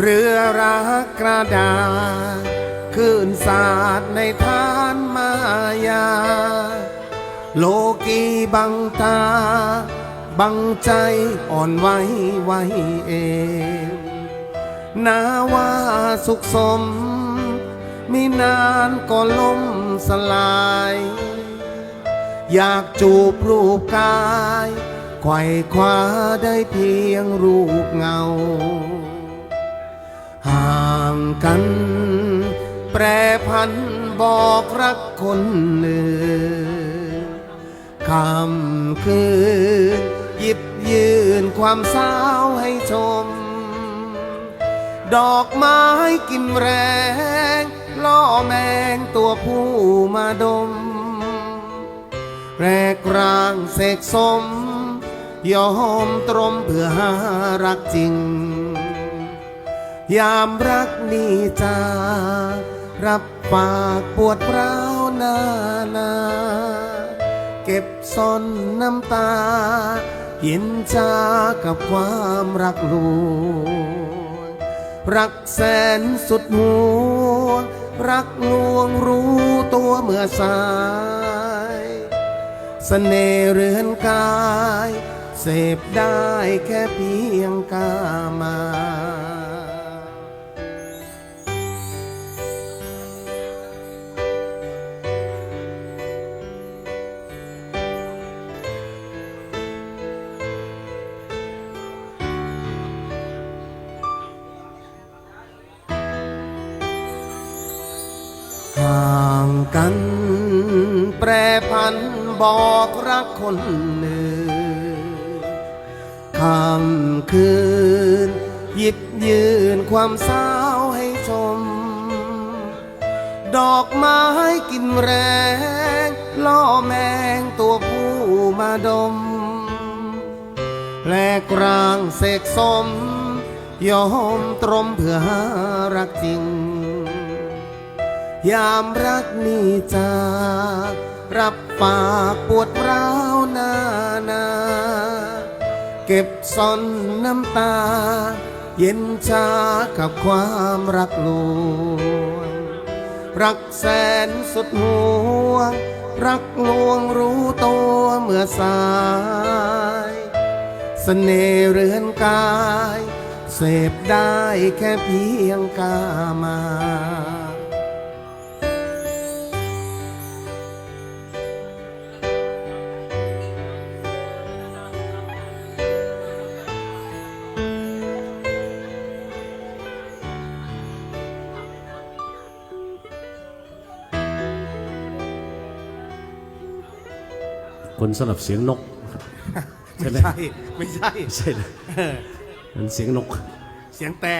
เรือรักกระดาษคลื่นสาดในทานมายา โลกีบังตา บังใจอ่อนไหวไหวเองนาว่าสุขสม มีนานก็ล่มสลาย อยากจูบรูปกายไขว่คว้าได้เพียงรูปเงา ห่างกัน แปรพันบอกรักคนหนึ่งคำคืนหยิบยืนความเศร้าให้ชม ดอกไม้กินแรง ล่อแมงตัวผู้มาดม แรกร่างเสกสม ยอมตรมเพื่อหารักจริง ยามรักนี่จารับปากปวดร้าวนานา เก็บซ่อนน้ำตาย็นชากับความรักลวงรักแสนสุดหัวรักลวงรู้ตัวเมื่อสายเสน่ห์เรือนกาย เสพได้แค่เพียงกามา กัน แปรพันบอกรักคนหนึ่งคำคืน หยิบยืนความเศร้าให้ชม ดอกไม้กินแรง ล่อแมงตัวผู้มาดม แลกร่างเสกสม ยอมตรมเพื่อหารักจริง ยามรักนี่จากรับปากปวดร้าวนานา เก็บซ่อนน้ำตา เย็นชากับความรักลวง รักแสนสุดห่วง รักลวงรู้ตัวเมื่อสายเสน่ห์เรือนกาย เสพได้แค่เพียงกามา คนสำหรับเสียงนกใช่ไหมใช่ไม่ใช่ใช่เลยมันเสียงนก เสียงแต่